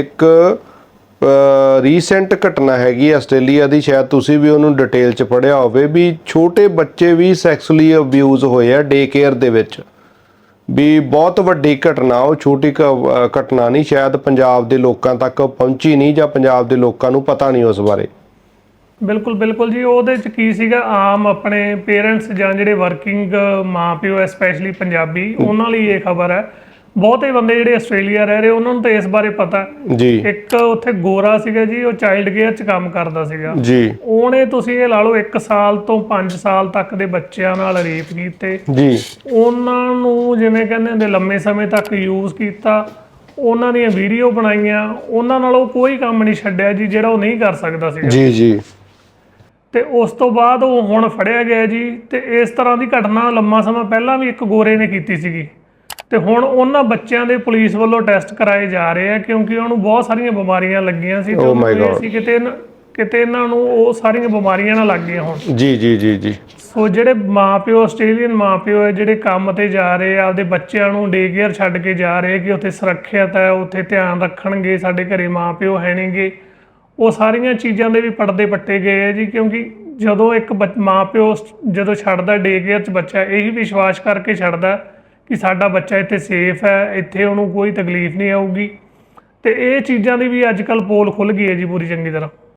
ਇੱਕ ਰੀਸੈਂਟ ਘਟਨਾ ਹੈਗੀ ਆਸਟ੍ਰੇਲੀਆ ਦੀ, ਸ਼ਾਇਦ ਤੁਸੀਂ ਵੀ ਉਹਨੂੰ ਡਿਟੇਲ ਚ ਪੜ੍ਹਿਆ ਹੋਵੇ ਵੀ ਛੋਟੇ ਬੱਚੇ ਵੀ ਸੈਕਸੁਅਲੀ ਅਬਿਊਜ਼ ਹੋਏ ਆ ਡੇ ਕੇਅਰ ਦੇ ਵਿੱਚ। ਵੀ ਬਹੁਤ ਵੱਡੀ ਘਟਨਾ, ਉਹ ਛੋਟੀ ਘਟਨਾ ਨਹੀਂ, ਸ਼ਾਇਦ ਪੰਜਾਬ ਦੇ ਲੋਕਾਂ ਤੱਕ ਪਹੁੰਚੀ ਨਹੀਂ ਜਾਂ ਪੰਜਾਬ ਦੇ ਲੋਕਾਂ ਨੂੰ ਪਤਾ ਨਹੀਂ ਉਸ ਬਾਰੇ। ਬਿਲਕੁਲ ਬਿਲਕੁਲ ਜੀ, ਉਹਦੇ ਚ ਕੀ ਸੀਗਾ, ਆਮ ਆਪਣੇ ਪੇਰੈਂਟਸ ਜਾਂ ਜਿਹੜੇ ਵਰਕਿੰਗ ਮਾਪਿਓ ਐ ਸਪੈਸ਼ਲੀ ਪੰਜਾਬੀ, ਉਹਨਾਂ ਲਈ ਇਹ ਖਬਰ ਹੈ ਬਹੁਤੇ ਬੰਦੇ ਜਿਹੜੇ ਆਸਟ੍ਰੇਲੀਆ ਰਹਿ ਰਹੇ ਉਹਨਾਂ ਨੂੰ ਤਾਂ ਇਸ ਬਾਰੇ ਪਤਾ। ਜੀ। ਇੱਕ ਉੱਥੇ ਗੋਰਾ ਸੀਗਾ ਜੀ ਉਹ ਚਾਈਲਡ ਕੇਅਰ ਚ ਕੰਮ ਕਰਦਾ ਸੀਗਾ। ਜੀ। ਉਹਨੇ ਤੁਸੀਂ ਇਹ ਲਾ ਲਓ 1 ਸਾਲ ਤੋਂ 5 ਸਾਲ ਤੱਕ ਦੇ ਬੱਚਿਆਂ ਨਾਲ ਰੇਪ ਕੀਤੇ। ਜੀ। ਉਹਨਾਂ ਨੂੰ ਜਿਵੇਂ ਕਹਿੰਦੇ ਹੁੰਦੇ ਲੰਮੇ ਸਮੇਂ ਤੱਕ ਯੂਜ਼ ਕੀਤਾ। ਉਹਨਾਂ ਦੀਆਂ ਵੀਡੀਓ ਬਣਾਈਆਂ। ਉਹਨਾਂ ਨਾਲ ਉਹ ਕੋਈ ਕੰਮ ਨਹੀਂ ਛੱਡਿਆ ਜੀ ਜਿਹੜਾ ਉਹ ਨਹੀਂ ਕਰ ਸਕਦਾ ਸੀਗਾ। ਜੀ ਜੀ। ਤੇ ਉਸ ਤੋਂ ਬਾਅਦ ਉਹ ਹੁਣ ਫੜਿਆ ਗਿਆ ਜੀ। ਤੇ ਇਸ ਤਰ੍ਹਾਂ ਦੀ ਘਟਨਾ ਲੰਮਾ ਸਮਾਂ ਪਹਿਲਾਂ ਵੀ ਇੱਕ ਗੋਰੇ ਨੇ ਕੀਤੀ ਸੀਗੀ। ਤੇ ਹੁਣ ਉਹਨਾਂ ਬੱਚਿਆਂ ਦੇ ਪੁਲਿਸ ਵੱਲੋਂ ਟੈਸਟ ਕਰਾਏ ਜਾ ਰਹੇ ਆ ਕਿਉਂਕਿ ਉਹਨੂੰ ਬਹੁਤ ਸਾਰੀਆਂ ਬਿਮਾਰੀਆਂ ਲੱਗੀਆਂ ਸੀ Oh my God. ਸੀ ਕਿਤੇ ਨ- ਕਿਤੇ ਇਹਨਾਂ ਨੂੰ ਉਹ ਸਾਰੀਆਂ ਬਿਮਾਰੀਆਂ ਨਾ ਲੱਗ ਗਈਆਂ ਹੁਣ ਜੀ ਜੀ ਜੀ ਜੀ ਸੋ ਜਿਹੜੇ ਮਾਪਿਓ ਆਸਟ੍ਰੇਲੀਅਨ ਮਾਪਿਓ ਹੈ ਜਿਹੜੇ ਕੰਮ ਤੇ ਜਾ ਰਹੇ ਆ ਆਪਦੇ ਬੱਚਿਆਂ ਨੂੰ ਡੇ ਕੇਅਰ ਛੱਡ ਕੇ ਜਾ ਰਹੇ ਕਿ ਉੱਥੇ ਸੁਰੱਖਿਅਤ ਹੈ ਉੱਥੇ ਧਿਆਨ ਰੱਖਣਗੇ ਸਾਡੇ ਘਰੇ ਮਾਪਿਓ ਹੈ ਨੇਗੇ ਉਹ ਸਾਰੀਆਂ ਚੀਜ਼ਾਂ ਦੇ ਵੀ ਪਰਦੇ ਪੱਟੇ ਗਏ ਆ ਜੀ ਕਿਉਂਕਿ ਜਦੋਂ ਇੱਕ ਬੱਚ- ਮਾਪਿਓ ਸ- ਜਦੋਂ ਛੱਡਦਾ ਡੇ ਕੇਅਰ 'ਚ ਬੱਚਾ ਇਹੀ ਵਿਸ਼ਵਾਸ ਕਰਕੇ ਛੱਡਦਾ ਕਿ ਸਾਡਾ ਬੱਚਾ ਇੱਥੇ ਸੇਫ ਹੈ, ਇੱਥੇ ਉਹਨੂੰ ਕੋਈ ਤਕਲੀਫ ਨਹੀਂ ਆਊਗੀ। ਤੇ ਇਹ ਚੀਜ਼ਾਂ ਦੀ ਵੀ ਅੱਜ ਕੱਲ ਪੋਲ ਖੁੱਲ ਗਈ ਹੈ ਜੀ ਪੂਰੀ ਚੰਗੀ ਤਰ੍ਹਾਂ।